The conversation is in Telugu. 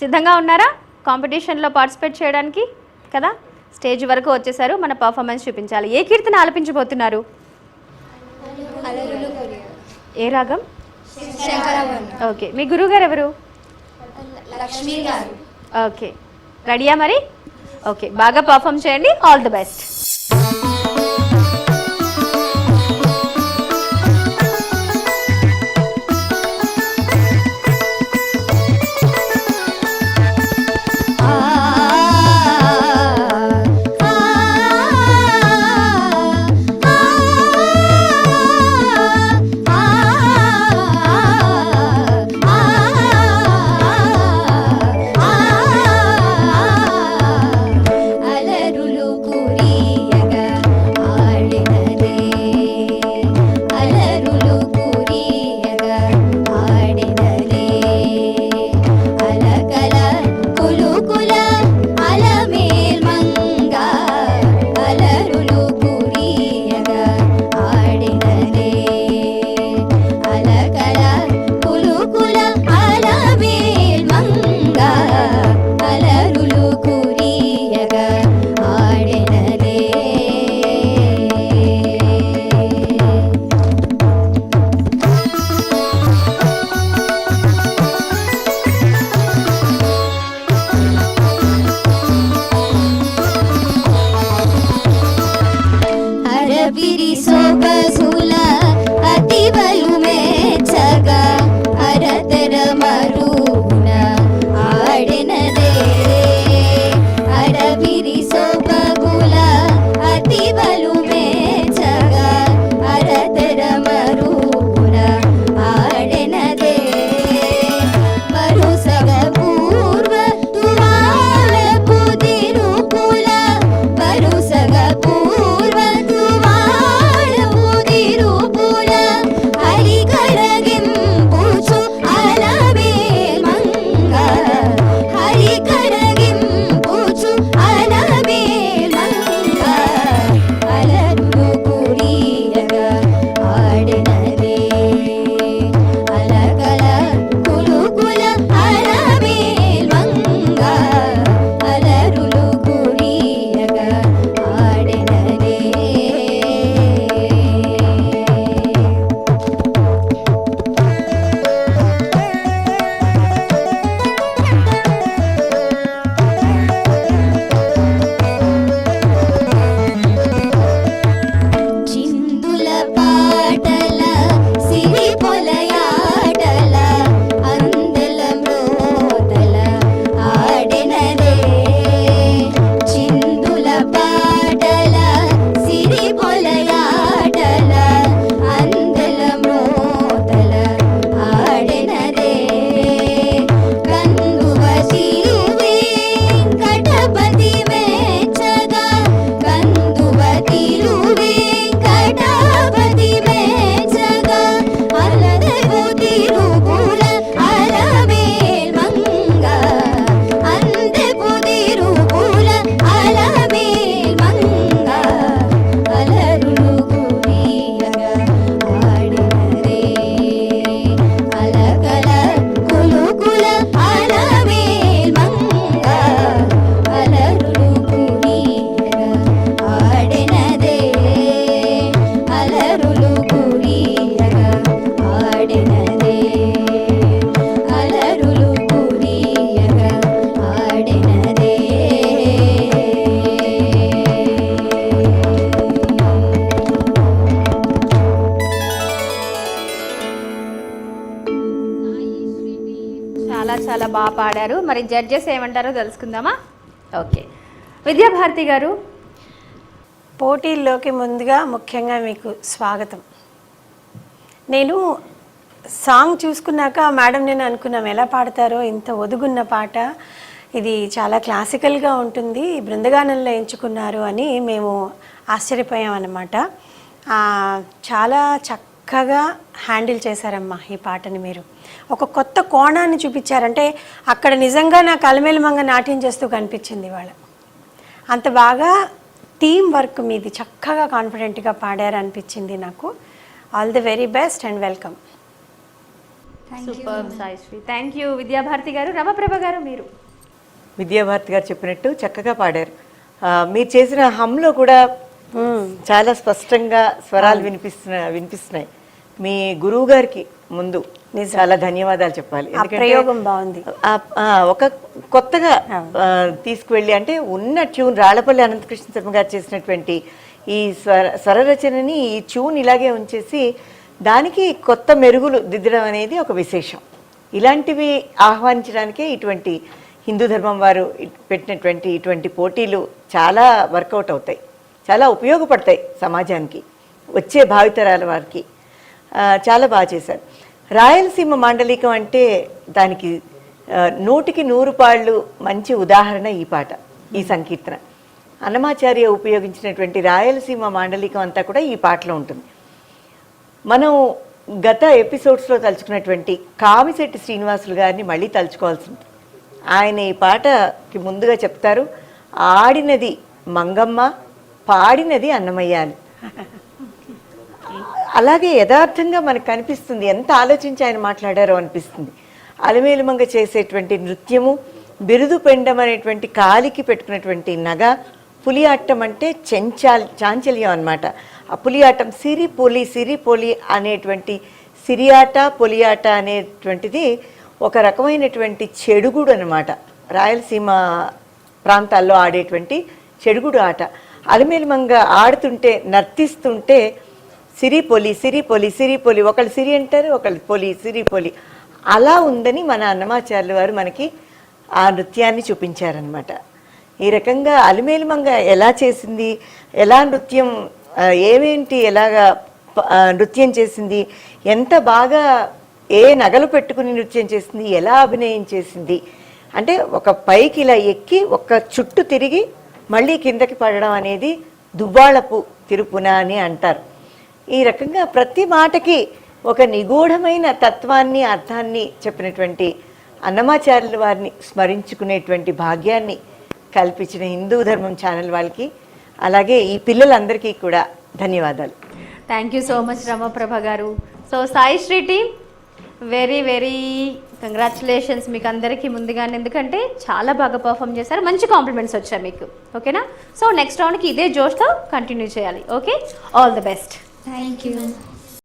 సిద్ధంగా ఉన్నారా? కాంపిటీషన్లో పార్టిసిపేట్ చేయడానికి కదా? స్టేజ్ వరకు వచ్చేసారు. మన పర్ఫార్మెన్స్ చూపించాలి. ఏ కీర్తన ఆలపించబోతున్నారు? ఏ రాగం? ఓకే. మీ గురువు గారు ఎవరు? లక్ష్మి గారు. ఓకే. రెడీయా మరి? ఓకే. బాగా పర్ఫామ్ చేయండి. All the best. పాడారు. మరి జడ్జెస్ ఏమంటారో తెలుసుకుందామా? ఓకే విద్యాభారతి గారు. పోటీల్లోకి ముందుగా ముఖ్యంగా మీకు స్వాగతం. నేను సాంగ్ చూసుకున్నాక మేడం నేను అనుకున్నాం ఎలా పాడతారో ఇంత ఒదుగున్న పాట ఇది చాలా క్లాసికల్గా ఉంటుంది బృందగానంలో ఎంచుకున్నారు అని మేము ఆశ్చర్యపోయాం అన్నమాట చాలా చక్క చక్కగా హ్యాండిల్ చేశారమ్మా ఈ పాటని మీరు. ఒక కొత్త కోణాన్ని చూపించారంటే అక్కడ నిజంగా నాకు అలమేలు మంగ నాట్యం చేస్తూ కనిపించింది వాళ్ళ. అంత బాగా టీం వర్క్ మీది చక్కగా కాన్ఫిడెంట్గా పాడారు అనిపించింది నాకు. All the very best and welcome. Super Saisri. Thank you Vidyabharati garu Ramaprabha garu మీరు. విద్యాభారతి గారు చెప్పినట్టు చక్కగా పాడారు. మీరు చేసిన హమ్లో కూడా చాలా స్పష్టంగా స్వరాలు వినిపిస్తున్న వినిపిస్తున్నాయి. మీ గురువు గారికి ముందు చాలా ధన్యవాదాలు చెప్పాలి. ప్రయోగం బాగుంది. ఒక కొత్తగా తీసుకువెళ్ళి అంటే ఉన్న ట్యూన్ రాళ్ళపల్లి అనంతకృష్ణ శర్మ గారు చేసినటువంటి ఈ స్వర స్వరరచనని ఈ ట్యూన్ ఇలాగే ఉంచేసి దానికి కొత్త మెరుగులు దిద్దడం అనేది ఒక విశేషం. ఇలాంటివి ఆహ్వానించడానికే ఇటువంటి హిందూ ధర్మం వారు పెట్టినటువంటి ఇటువంటి పోటీలు చాలా వర్కౌట్ అవుతాయి. చాలా ఉపయోగపడతాయి సమాజానికి వచ్చే భావితరాల వారికి. చాలా బాగా చేశారు. రాయలసీమ మాండలికం అంటే దానికి నూటికి నూరు పాళ్ళు మంచి ఉదాహరణ ఈ పాట ఈ సంకీర్తన. అన్నమాచార్య ఉపయోగించినటువంటి రాయలసీమ మాండలికం అంతా కూడా ఈ పాటలో ఉంటుంది. మనం గత ఎపిసోడ్స్లో తలుచుకున్నటువంటి కామిశెట్టి శ్రీనివాసులు గారిని మళ్ళీ తలుచుకోవాల్సింది ఆయన ఈ పాటకి ముందుగా చెప్తారు ఆడినది మంగమ్మ పాడినది అన్నమయ్య అని. అలాగే యథార్థంగా మనకు కనిపిస్తుంది. ఎంత ఆలోచించి ఆయన మాట్లాడారో అనిపిస్తుంది. అలమేలుమంగ చేసేటువంటి నృత్యము బిరుదు పెండం అనేటువంటి కాలికి పెట్టుకున్నటువంటి నగ పులి ఆటం అంటే చెంచాల్ చాంచల్యం అనమాట ఆ పులి ఆటం సిరి పొలి సిరి పొలి అనేటువంటి సిరియాట పొలియాట అనేటువంటిది ఒక రకమైనటువంటి చెడుగుడు అనమాట రాయలసీమ ప్రాంతాల్లో ఆడేటువంటి చెడుగుడు ఆట. అలమేలుమంగ ఆడుతుంటే నర్తిస్తుంటే సిరి పొలి సిరి పొలి సిరి పొలి. ఒకళ్ళు సిరి అంటారు ఒకళ్ళు పొలి సిరి పొలి. అలా ఉందని మన అన్నమాచార్యులు వారు మనకి ఆ నృత్యాన్ని చూపించారనమాట ఈ రకంగా అలిమేలిమంగ ఎలా చేసింది? ఎలా నృత్యం ఏమేంటి ఎలాగా నృత్యం చేసింది? ఎంత బాగా ఏ నగలు పెట్టుకుని నృత్యం చేసింది? ఎలా అభినయం చేసింది? అంటే ఒక పైకి ఇలా ఎక్కి ఒక చుట్టు తిరిగి మళ్ళీ కిందకి పడడం అనేది దువ్వాళపు తిరుపున అని అంటారు. ఈ రకంగా ప్రతి మాటకి ఒక నిగూఢమైన తత్వాన్ని అర్థాన్ని చెప్పినటువంటి అన్నమాచార్యుల వారిని స్మరించుకునేటువంటి భాగ్యాన్ని కల్పించిన హిందూ ధర్మం ఛానల్ వాళ్ళకి అలాగే ఈ పిల్లలందరికీ కూడా ధన్యవాదాలు. Thank you so much Ramaprabha garu. So Sai Sri team very very congratulations మీకు అందరికీ ముందుగానే. ఎందుకంటే చాలా బాగా పర్ఫామ్ చేశారు. మంచి కాంప్లిమెంట్స్ వచ్చాయి మీకు. ఓకేనా సో నెక్స్ట్ రౌండ్కి ఇదే జోష్తో కంటిన్యూ చేయాలి. Okay all the best thank you